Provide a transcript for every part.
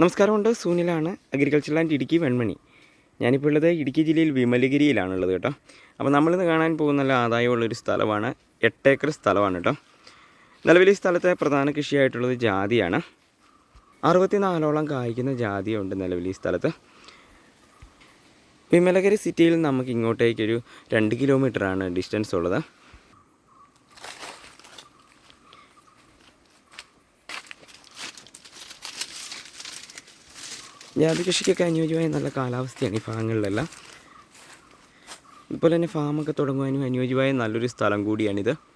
നമസ്കാരമുണ്ട്. സൂനിലാണ് agriculture land Idukki Venmani. ഞാനിപ്പോൾ ഉള്ളത് ഇടുക്കി ജില്ലയിൽ വിമലഗിരിയിലാണുള്ളത് കേട്ടോ. അപ്പോൾ നമ്മളിന്ന് കാണാൻ പോകുന്ന നല്ല ആദായമുള്ളൊരു സ്ഥലമാണ് എട്ടേക്കർ സ്ഥലമാണ് കേട്ടോ. നിലവിൽ ഈ സ്ഥലത്തെ പ്രധാന കൃഷിയായിട്ടുള്ളത് ജാതിയാണ്. അറുപത്തിനാലോളം കായ്ക്കുന്ന ജാതിയുണ്ട് നിലവിൽ ഈ സ്ഥലത്ത്. വിമലഗിരി സിറ്റിയിൽ നമുക്ക് ഇങ്ങോട്ടേക്കൊരു രണ്ട് കിലോമീറ്ററാണ് ഡിസ്റ്റൻസ് ഉള്ളത്. ജാതി കൃഷിക്കൊക്കെ അനുയോജ്യമായ നല്ല കാലാവസ്ഥയാണ് ഈ ഭാഗങ്ങളിലെല്ലാം. അതുപോലെ തന്നെ ഫാമൊക്കെ തുടങ്ങുവാനും അനുയോജ്യമായ നല്ലൊരു സ്ഥലം കൂടിയാണിത്.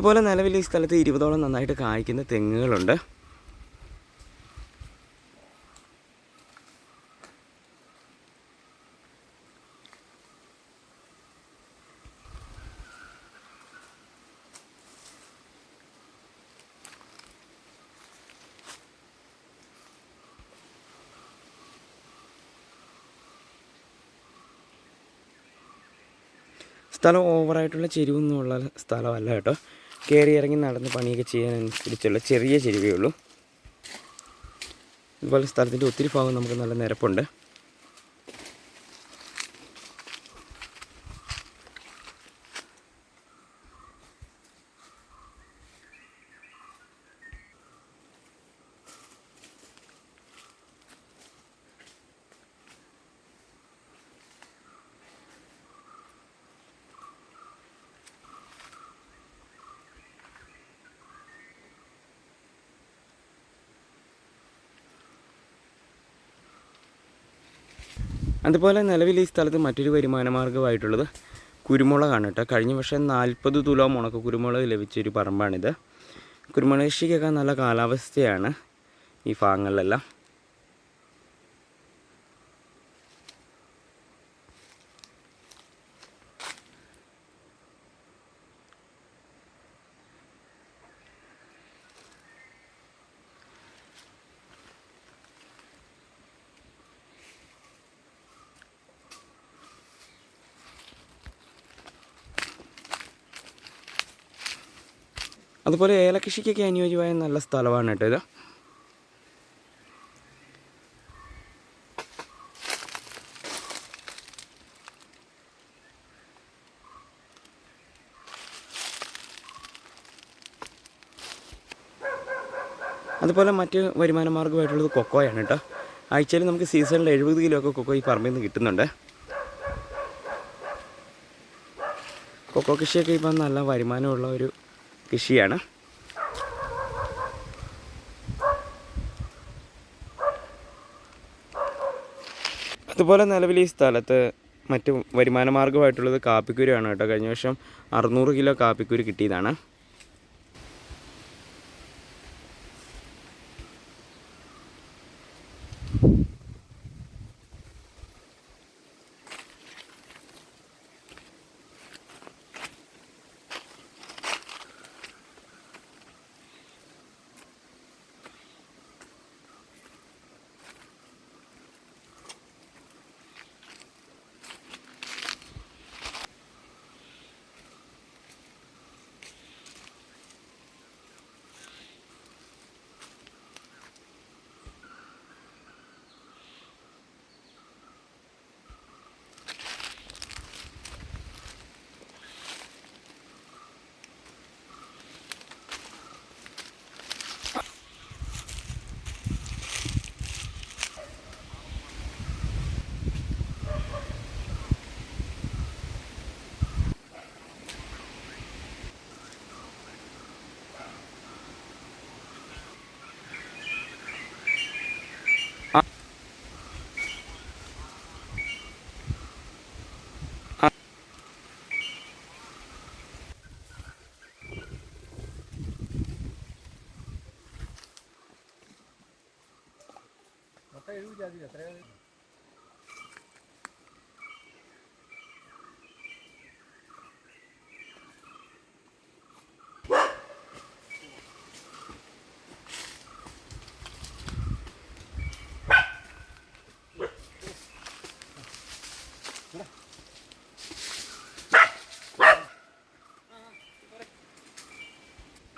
അതുപോലെ നിലവിൽ ഈ സ്ഥലത്ത് ഇരുപതോളം നന്നായിട്ട് കായ്ക്കുന്ന തെങ്ങുകളുണ്ട്. സ്ഥലം ഓവറായിട്ടുള്ള ചെരിവൊന്നുമുള്ള സ്ഥലമല്ല കേട്ടോ. കയറി ഇറങ്ങി നടന്ന് പണിയൊക്കെ ചെയ്യാനനുസരിച്ചുള്ള ചെറിയ ചെരുവേ ഉള്ളൂ. ഇതുപോലെ സ്ഥലത്തിന്റെ ഒത്തിരി ഭാഗം നമുക്ക് നല്ല നിരപ്പുണ്ട്. അതുപോലെ നിലവിൽ ഈ സ്ഥലത്ത് മറ്റൊരു വരുമാന മാർഗമായിട്ടുള്ളത് കുരുമുളകാണ് കേട്ടോ. കഴിഞ്ഞ വർഷം നാൽപ്പത് തുലോം ഉണക്ക കുരുമുളക് ലഭിച്ചൊരു പറമ്പാണിത്. കുരുമുളക് കൃഷിക്കൊക്കെ നല്ല കാലാവസ്ഥയാണ് ഈ ഭാഗങ്ങളിലെല്ലാം. അതുപോലെ ഏലകൃഷിക്കൊക്കെ അനുയോജ്യമായ നല്ല സ്ഥലമാണ് കേട്ടോ ഇത്. അതുപോലെ മറ്റ് വരുമാന മാർഗമായിട്ടുള്ളത് കൊക്കോയാണ് കേട്ടോ. ആഴ്ചയിൽ നമുക്ക് സീസണിൽ എഴുപത് കിലോ ഒക്കെ കൊക്കോ ഈ പറമ്പിൽ നിന്ന് കിട്ടുന്നുണ്ട്. കൊക്കോ കൃഷിയൊക്കെ ഇപ്പം നല്ല വരുമാനമുള്ള ഒരു കൃഷിയാണ്. അതുപോലെ നിലവിൽ ഈ സ്ഥലത്ത് മറ്റ് വരുമാന മാർഗമായിട്ടുള്ളത് കാപ്പിക്കുരുവാണ് കേട്ടോ. കഴിഞ്ഞ വർഷം അറുന്നൂറ് കിലോ കാപ്പിക്കുരു കിട്ടിയതാണ്.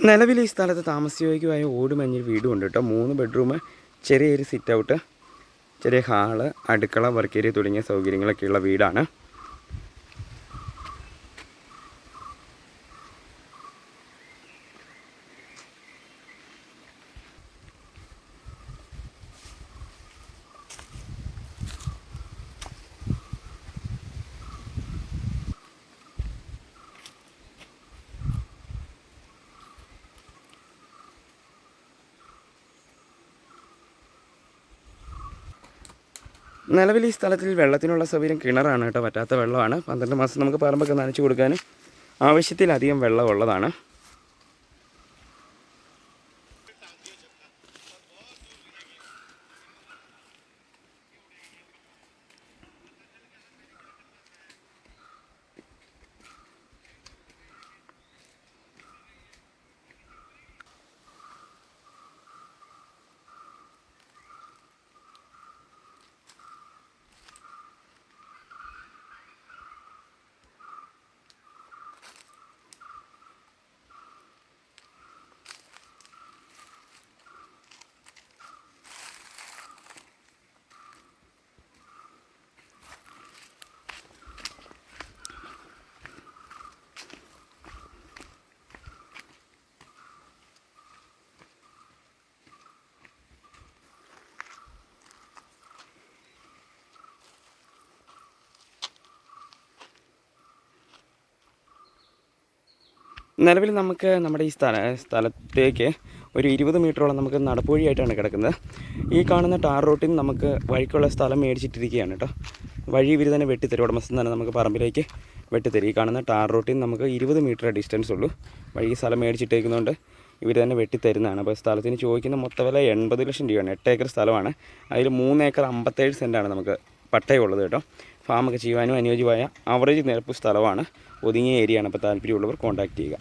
നിലവിൽ ഈ സ്ഥലത്ത് താമസയോഗ്യമായ ഓടുമഞ്ഞൊരു വീടും ഉണ്ട് കേട്ടോ. മൂന്ന് ബെഡ്റൂം ചെറിയൊരു സിറ്റ് ഔട്ട് ചെറിയ ഹാൾ അടുക്കള വർക്ക് ഏരിയ തുടങ്ങിയ സൗകര്യങ്ങളൊക്കെയുള്ള വീടാണ്. നിലവിൽ ഈ സ്ഥലത്തിൽ വെള്ളത്തിനുള്ള സൗകര്യം കിണറാണ് കേട്ടോ പറ്റാത്ത വെള്ളമാണ്. പന്ത്രണ്ട് മാസം നമുക്ക് പറമ്പൊക്കെ നനച്ചു കൊടുക്കാനും ആവശ്യത്തിലധികം വെള്ളം നിലവിൽ നമുക്ക് നമ്മുടെ ഈ സ്ഥല സ്ഥലത്തേക്ക് ഒരു ഇരുപത് മീറ്ററോളം നമുക്ക് നടപ്പുവഴിയായിട്ടാണ് കിടക്കുന്നത്. ഈ കാണുന്ന ടാർ റോട്ടിൽ നിന്ന് നമുക്ക് വഴിക്കുള്ള സ്ഥലം മേടിച്ചിട്ടിരിക്കുകയാണ് കേട്ടോ. വഴി ഇവർ തന്നെ വെട്ടിത്തരും. ഉടമസ്ഥൻ തന്നെ നമുക്ക് പറമ്പിലേക്ക് വെട്ടിത്തരും. ഈ കാണുന്ന ടാർ റോട്ടിൽ നിന്ന് നമുക്ക് ഇരുപത് മീറ്റർ ഡിസ്റ്റൻസ് ഉള്ളൂ. വഴി സ്ഥലം മേടിച്ചിട്ടേക്കുന്നതുകൊണ്ട് ഇവർ തന്നെ വെട്ടിത്തരുന്നതാണ്. അപ്പോൾ സ്ഥലത്തിന് ചോദിക്കുന്ന മൊത്ത വില എൺപത് ലക്ഷം രൂപയാണ്. എട്ട് ഏക്കർ സ്ഥലമാണ്. അതിൽ മൂന്ന് ഏക്കർ അമ്പത്തേഴ് സെന്റാണ് നമുക്ക് പട്ടയമുള്ളത് കേട്ടോ. ഫാമൊക്കെ ചെയ്യുവാനും അനുയോജ്യമായ അവറേജ് നിരപ്പ് സ്ഥലമാണ്. ഒതുങ്ങിയ ഏരിയയാണ് അപ്പോൾ താല്പര്യമുള്ളവർ കോൺടാക്റ്റ് ചെയ്യുക.